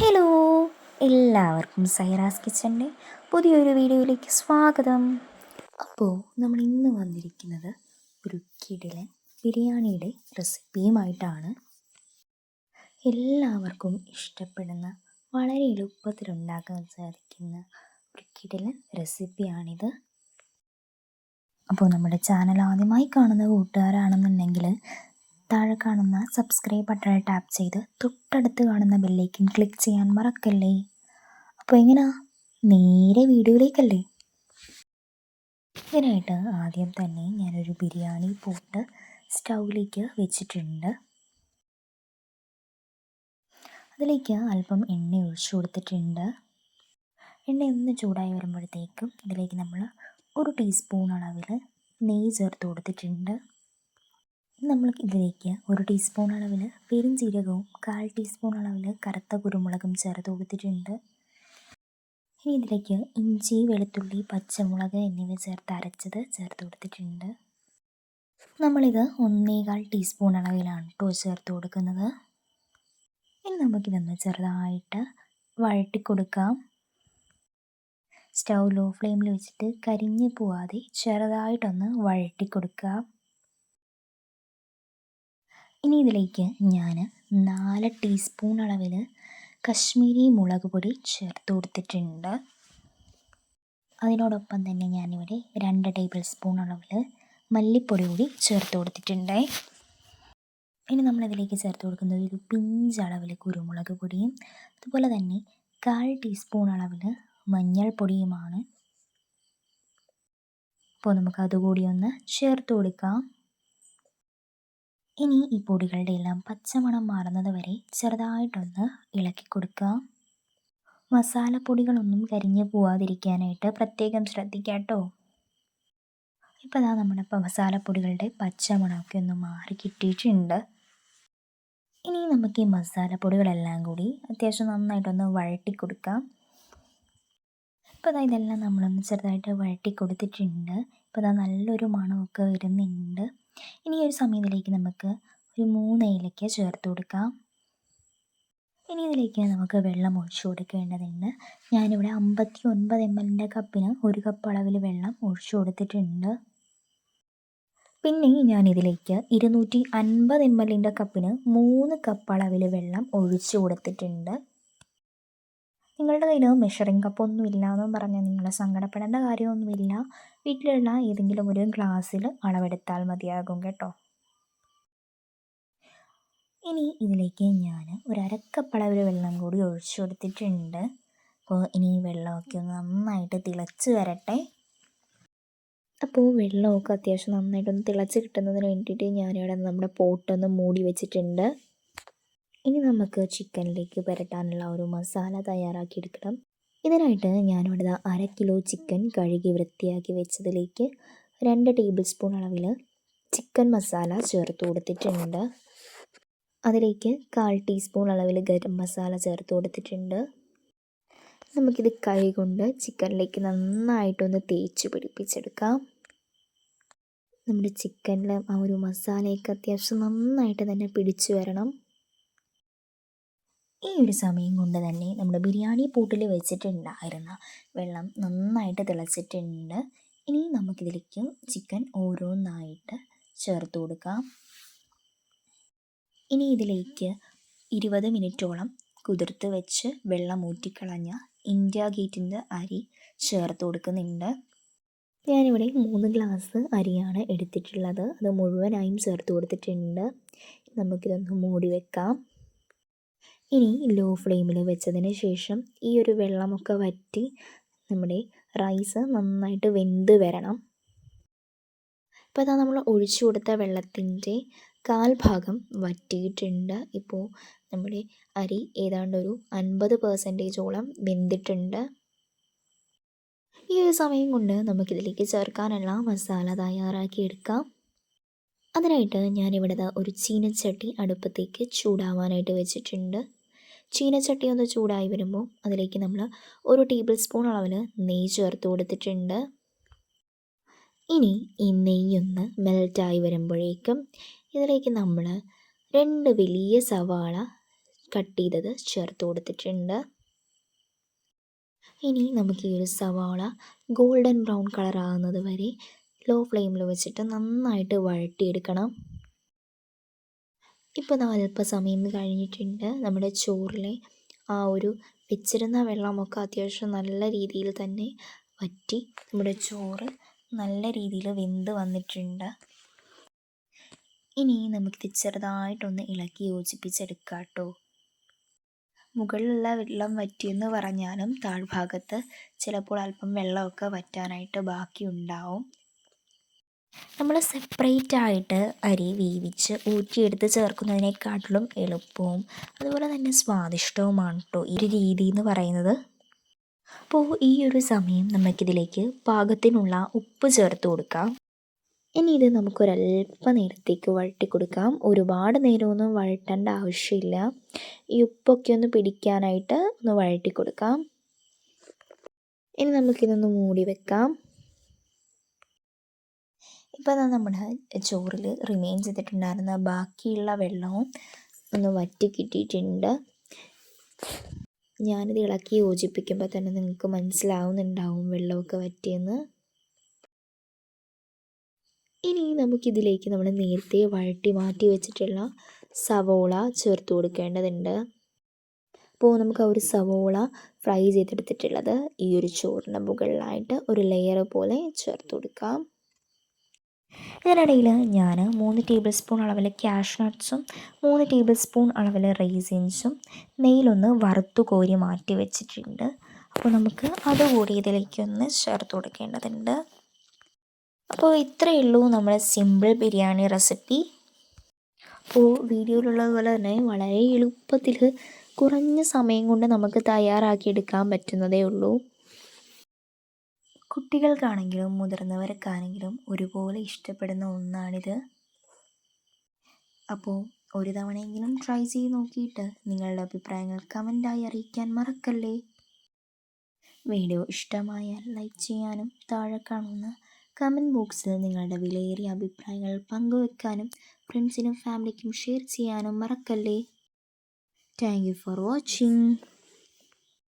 Hello എല്ലാവർക്കും സൈറാസ് കിച്ചന്റെ പുതിയൊരു വീഡിയോയിലേക്ക് സ്വാഗതം. അപ്പോൾ നമ്മൾ ഇന്ന് വന്നിരിക്കുന്നത് ഒരു കിടിലൻ ബിരിയാണിയുടെ റെസിപ്പിയുമായിട്ടാണ്. എല്ലാവർക്കും ഇഷ്ടപ്പെടുന്ന വളരെ എളുപ്പത്തിൽ ഉണ്ടാക്കാൻ സാധിക്കുന്ന ഒരു കിടിലൻ റെസിപ്പിയാണിത്. അപ്പോൾ നമ്മുടെ ചാനൽ ആദ്യമായി കാണുന്ന കൂട്ടുകാരാണെന്നുണ്ടെങ്കിൽ താഴെ കാണുന്ന സബ്സ്ക്രൈബ് ബട്ടണിൽ ടാപ്പ് ചെയ്ത് തൊട്ടടുത്ത് കാണുന്ന ബെല്ലേക്കും ക്ലിക്ക് ചെയ്യാൻ മറക്കല്ലേ? അപ്പോൾ എങ്ങനെയാ നേരെ വീഡിയോയിലേക്കല്ലേ? ഇതിനായിട്ട് ആദ്യം തന്നെ ഞാനൊരു ബിരിയാണി പോട്ട് സ്റ്റൗവിലേക്ക് വെച്ചിട്ടുണ്ട്. അതിലേക്ക് അല്പം എണ്ണ ഒഴിച്ചു കൊടുത്തിട്ടുണ്ട്. എണ്ണ ഒന്ന് ചൂടായി വരുമ്പോഴത്തേക്കും ഇതിലേക്ക് നമ്മൾ ഒരു ടീസ്പൂൺ അളവിൽ നെയ്യ് ചേർത്ത് കൊടുത്തിട്ടുണ്ട്. നമ്മൾ ഇതിലേക്ക് ഒരു ടീസ്പൂൺ അളവിൽ പെരുംജീരകവും കാൽ ടീസ്പൂൺ അളവിൽ കറുത്ത കുരുമുളകും ചേർത്ത് കൊടുത്തിട്ടുണ്ട്. ഇനി ഇതിലേക്ക് ഇഞ്ചി വെളുത്തുള്ളി പച്ചമുളക് എന്നിവ ചേർത്ത് അരച്ചത് ചേർത്ത് കൊടുത്തിട്ടുണ്ട്. നമ്മളിത് ഒന്നേകാൽ ടീസ്പൂൺ അളവിലാണ് കേട്ടോ ചേർത്ത് കൊടുക്കുന്നത്. ഇനി നമുക്കിതൊന്ന് ചെറുതായിട്ട് വഴട്ടി കൊടുക്കാം. സ്റ്റൗ ലോ ഫ്ലെയിമിൽ വെച്ചിട്ട് കരിഞ്ഞു പോവാതെ ചെറുതായിട്ടൊന്ന് വഴട്ടി കൊടുക്കാം. ഇനി ഇതിലേക്ക് ഞാൻ നാല് ടീസ്പൂൺ അളവിൽ കശ്മീരി മുളക് പൊടി ചേർത്ത് കൊടുത്തിട്ടുണ്ട്. അതിനോടൊപ്പം തന്നെ ഞാനിവിടെ രണ്ട് ടേബിൾ സ്പൂൺ അളവിൽ മല്ലിപ്പൊടി കൂടി ചേർത്ത് കൊടുത്തിട്ടുണ്ട്. ഇനി നമ്മളിതിലേക്ക് ചേർത്ത് കൊടുക്കുന്നത് ഒരു പിഞ്ച് അളവിൽ കുരുമുളക് പൊടിയും അതുപോലെ തന്നെ കാൽ ടീസ്പൂൺ അളവിൽ മഞ്ഞൾപ്പൊടിയുമാണ്. അപ്പോൾ നമുക്ക് അതുകൂടി ഒന്ന് ചേർത്ത് കൊടുക്കാം. ഇനി ഈ പൊടികളുടെ എല്ലാം പച്ചമണം മാറുന്നത് വരെ ചെറുതായിട്ടൊന്ന് ഇളക്കി കൊടുക്കുക. മസാലപ്പൊടികളൊന്നും കരിഞ്ഞു പോവാതിരിക്കാനായിട്ട് പ്രത്യേകം ശ്രദ്ധിക്കുക കേട്ടോ ഇപ്പോൾ അതാ നമ്മുടെ മസാലപ്പൊടികളുടെ പച്ചമണമൊക്കെ ഒന്ന് മാറി കിട്ടിയിട്ടുണ്ട്. ഇനി നമുക്ക് ഈ മസാലപ്പൊടികളെല്ലാം കൂടി അത്യാവശ്യം നന്നായിട്ടൊന്ന് വഴട്ടി കൊടുക്കാം. ഇപ്പോൾ അതാ ഇതെല്ലാം നമ്മളൊന്ന് ചെറുതായിട്ട് വഴട്ടി കൊടുത്തിട്ടുണ്ട്. ഇപ്പോൾ അതാ നല്ലൊരു മണമൊക്കെ വരുന്നുണ്ട്. ഇനി ഒരു സമയം ഇതിലേക്ക് നമുക്ക് ഒരു മൂന്ന് ഏലക്ക ചേർത്ത് കൊടുക്കാം. ഇനി ഇതിലേക്ക് നമുക്ക് വെള്ളം ഒഴിച്ചു കൊടുക്കേണ്ടതുണ്ട്. ഞാനിവിടെ അമ്പത്തി ഒൻപത് എം എല്ലിന്റെ കപ്പിന് ഒരു കപ്പ് അളവിൽ വെള്ളം ഒഴിച്ചു കൊടുത്തിട്ടുണ്ട്. പിന്നെ ഞാനിതിലേക്ക് ഇരുന്നൂറ്റി അൻപത് എം എല്ലിന്റെ കപ്പിന് മൂന്ന് കപ്പ് അളവിൽ വെള്ളം ഒഴിച്ചു കൊടുത്തിട്ടുണ്ട്. നിങ്ങളുടെ കയ്യിൽ മെഷറിംഗ് കപ്പൊന്നും ഇല്ല എന്നും പറഞ്ഞാൽ നിങ്ങൾ സങ്കടപ്പെടേണ്ട കാര്യമൊന്നുമില്ല. വീട്ടിലുള്ള ഏതെങ്കിലും ഒരു ഗ്ലാസ്സിൽ അളവെടുത്താൽ മതിയാകും കേട്ടോ. ഇനി ഇതിലേക്ക് ഞാൻ ഒരു അരക്കപ്പളവിൽ വെള്ളം കൂടി ഒഴിച്ചു കൊടുത്തിട്ടുണ്ട്. അപ്പോൾ ഇനി വെള്ളമൊക്കെ ഒന്ന് നന്നായിട്ട് തിളച്ച് വരട്ടെ. അപ്പോൾ വെള്ളമൊക്കെ അത്യാവശ്യം നന്നായിട്ടൊന്ന് തിളച്ച് കിട്ടുന്നതിന് വേണ്ടിയിട്ട് ഞാനിവിടെ നമ്മുടെ പോട്ടൊന്ന് മൂടി വെച്ചിട്ടുണ്ട്. ഇനി നമുക്ക് ചിക്കനിലേക്ക് പുരട്ടാനുള്ള ഒരു മസാല തയ്യാറാക്കിയെടുക്കണം. ഇതിനായിട്ട് ഞാനിവിടെ അര കിലോ ചിക്കൻ കഴുകി വൃത്തിയാക്കി വെച്ചതിലേക്ക് രണ്ട് ടേബിൾ സ്പൂൺ അളവിൽ ചിക്കൻ മസാല ചേർത്ത് കൊടുത്തിട്ടുണ്ട്. അതിലേക്ക് കാൽ ടീസ്പൂൺ അളവിൽ ഗരം മസാല ചേർത്ത് കൊടുത്തിട്ടുണ്ട്. നമുക്കിത് കൈ കൊണ്ട് ചിക്കനിലേക്ക് നന്നായിട്ടൊന്ന് തേച്ച് പിടിപ്പിച്ചെടുക്കാം. നമ്മുടെ ചിക്കനിൽ ആ ഒരു മസാലയൊക്കെ അത്യാവശ്യം നന്നായിട്ട് തന്നെ പിടിച്ചു വരണം. ഈ ഒരു സമയം കൊണ്ട് തന്നെ നമ്മുടെ ബിരിയാണി പൂട്ടിൽ വെച്ചിട്ടുണ്ടായിരുന്ന വെള്ളം നന്നായിട്ട് തിളച്ചിട്ടുണ്ട്. ഇനി നമുക്കിതിലേക്ക് ചിക്കൻ ഓരോന്നായിട്ട് ചേർത്ത് കൊടുക്കാം. ഇനി ഇതിലേക്ക് ഇരുപത് മിനിറ്റോളം കുതിർത്ത് വെച്ച് വെള്ളം ഊറ്റിക്കളഞ്ഞ ഇന്ത്യ ഗേറ്റിന്റെ അരി ചേർത്ത് കൊടുക്കുന്നുണ്ട്. ഞാനിവിടെ മൂന്ന് ഗ്ലാസ് അരിയാണ് എടുത്തിട്ടുള്ളത്. അത് മുഴുവനായും ചേർത്ത് കൊടുത്തിട്ടുണ്ട്. നമുക്കിതൊന്ന് മൂടി വെക്കാം. ഇനി ലോ ഫ്ലെയിമിൽ വെച്ചതിന് ശേഷം ഈ ഒരു വെള്ളമൊക്കെ വറ്റി നമ്മുടെ റൈസ് നന്നായിട്ട് വെന്ത് വരണം. ഇപ്പോൾ അതാ നമ്മൾ ഒഴിച്ചു കൊടുത്ത വെള്ളത്തിന്റെ കാൽഭാഗം വറ്റിയിട്ടുണ്ട്. ഇപ്പോൾ നമ്മുടെ അരി ഏതാണ്ട് ഒരു അൻപത് പെർസെന്റേജോളം വെന്തിട്ടുണ്ട്. ഈ ഒരു സമയം കൊണ്ട് നമുക്കിതിലേക്ക് ചേർക്കാനുള്ള മസാല തയ്യാറാക്കി എടുക്കാം. അതിനായിട്ട് ഞാനിവിടെ ഒരു ചീനച്ചട്ടി അടുപ്പത്തേക്ക് ചൂടാവാനായിട്ട് വെച്ചിട്ടുണ്ട്. ചീനച്ചട്ടി ഒന്ന് ചൂടായി വരുമ്പോൾ അതിലേക്ക് നമ്മൾ ഒരു ടേബിൾ സ്പൂൺ അളവിൽ നെയ്യ് ചേർത്ത് കൊടുത്തിട്ടുണ്ട്. ഇനി ഈ നെയ്യൊന്ന് മെൽറ്റായി വരുമ്പോഴേക്കും ഇതിലേക്ക് നമ്മൾ രണ്ട് വലിയ സവാള കട്ട് ചെയ്തത് ചേർത്ത് കൊടുത്തിട്ടുണ്ട്. ഇനി നമുക്ക് ഈ ഒരു സവാള ഗോൾഡൻ ബ്രൗൺ കളർ ആകുന്നത് വരെ ലോ ഫ്ലെയിമിൽ വെച്ചിട്ട് നന്നായിട്ട് വഴട്ടിയെടുക്കണം ഇപ്പോൾ അല്പസമയം കഴിഞ്ഞിട്ടുണ്ട്. നമ്മുടെ ചോറിലെ ആ ഒരു വെച്ചിരുന്ന വെള്ളമൊക്കെ അത്യാവശ്യം നല്ല രീതിയിൽ തന്നെ വറ്റി നമ്മുടെ ചോറ് നല്ല രീതിയിൽ വെന്ത് വന്നിട്ടുണ്ട്. ഇനി നമുക്കിത് ചെറുതായിട്ടൊന്ന് ഇളക്കി യോജിപ്പിച്ചെടുക്കാം കേട്ടോ മുകളിലുള്ള വെള്ളം വറ്റിയെന്ന് പറഞ്ഞാലും താഴ്ഭാഗത്ത് ചിലപ്പോൾ അല്പം വെള്ളമൊക്കെ വറ്റാനായിട്ട് ബാക്കിയുണ്ടാവും. നമ്മൾ സെപ്പറേറ്റ് ആയിട്ട് അരി വേവിച്ച് ഊറ്റിയെടുത്ത് ചേർക്കുന്നതിനെക്കാട്ടിലും എളുപ്പവും അതുപോലെ തന്നെ സ്വാദിഷ്ടവുമാണ് കേട്ടോ ഈ ഒരു രീതി എന്ന് പറയുന്നത്. അപ്പോൾ ഈ ഒരു സമയം നമുക്കിതിലേക്ക് പാകത്തിനുള്ള ഉപ്പ് ചേർത്ത് കൊടുക്കാം. ഇനി ഇത് നമുക്കൊരല്പ നേരത്തേക്ക് വഴട്ടി കൊടുക്കാം. ഒരുപാട് നേരമൊന്നും വഴട്ടേണ്ട ആവശ്യമില്ല. ഈ ഉപ്പൊക്കെ ഒന്ന് പിടിക്കാനായിട്ട് ഒന്ന് വഴട്ടി കൊടുക്കാം. ഇനി നമുക്കിതൊന്ന് മൂടി വെക്കാം. ഇപ്പോൾ നമ്മുടെ ചോറിൽ റിമെയിൻ ചെയ്തിട്ടുണ്ടായിരുന്ന ബാക്കിയുള്ള വെള്ളവും ഒന്ന് വറ്റി കിട്ടിയിട്ടുണ്ട്. ഞാനിത് ഇളക്കി യോജിപ്പിക്കുമ്പോൾ തന്നെ നിങ്ങൾക്ക് മനസ്സിലാവുന്നുണ്ടാവും വെള്ളമൊക്കെ വറ്റിയെന്ന്. ഇനി നമുക്കിതിലേക്ക് നമ്മൾ നേരത്തെ വഴട്ടി മാറ്റി വെച്ചിട്ടുള്ള സവോള ചേർത്ത് കൊടുക്കേണ്ടതുണ്ട്. അപ്പോൾ നമുക്ക് ആ ഒരു സവോള ഫ്രൈ ചെയ്തെടുത്തിട്ടുള്ളത് ഈ ഒരു ചോറിന്റെ മുകളിലായിട്ട് ഒരു ലെയർ പോലെ ചേർത്ത് കൊടുക്കാം. ഇതിനിടയിൽ ഞാൻ മൂന്ന് ടേബിൾ സ്പൂൺ അളവിൽ ക്യാഷ് നട്ട്സും മൂന്ന് ടേബിൾ സ്പൂൺ അളവിൽ റൈസിൻസും നെയ്യിലൊന്ന് വറുത്തു കോരി മാറ്റി വെച്ചിട്ടുണ്ട്. അപ്പോൾ നമുക്ക് അതുകൂടി ഇതിലേക്കൊന്ന് ചേർത്ത് കൊടുക്കേണ്ടതുണ്ട്. അപ്പോൾ ഇത്രയേ ഉള്ളൂ നമ്മുടെ സിമ്പിൾ ബിരിയാണി റെസിപ്പി. അപ്പോൾ വീഡിയോയിലുള്ളതുപോലെ തന്നെ വളരെ എളുപ്പത്തിൽ കുറഞ്ഞ സമയം കൊണ്ട് നമുക്ക് തയ്യാറാക്കിയെടുക്കാൻ പറ്റുന്നതേ ഉള്ളൂ. കുട്ടികൾക്കാണെങ്കിലും മുതിർന്നവർക്കാണെങ്കിലും ഒരുപോലെ ഇഷ്ടപ്പെടുന്ന ഒന്നാണിത്. അപ്പോൾ ഒരു തവണയെങ്കിലും ട്രൈ ചെയ്ത് നോക്കിയിട്ട് നിങ്ങളുടെ അഭിപ്രായങ്ങൾ കമന്റായി അറിയിക്കാൻ മറക്കല്ലേ? വീഡിയോ ഇഷ്ടമായാൽ ലൈക്ക് ചെയ്യാനും താഴെ കാണുന്ന കമന്റ് ബോക്സിൽ നിങ്ങളുടെ വിലയേറിയ അഭിപ്രായങ്ങൾ പങ്കുവെക്കാനും ഫ്രണ്ട്സിനും ഫാമിലിക്കും ഷെയർ ചെയ്യാനും മറക്കല്ലേ? Thank you for watching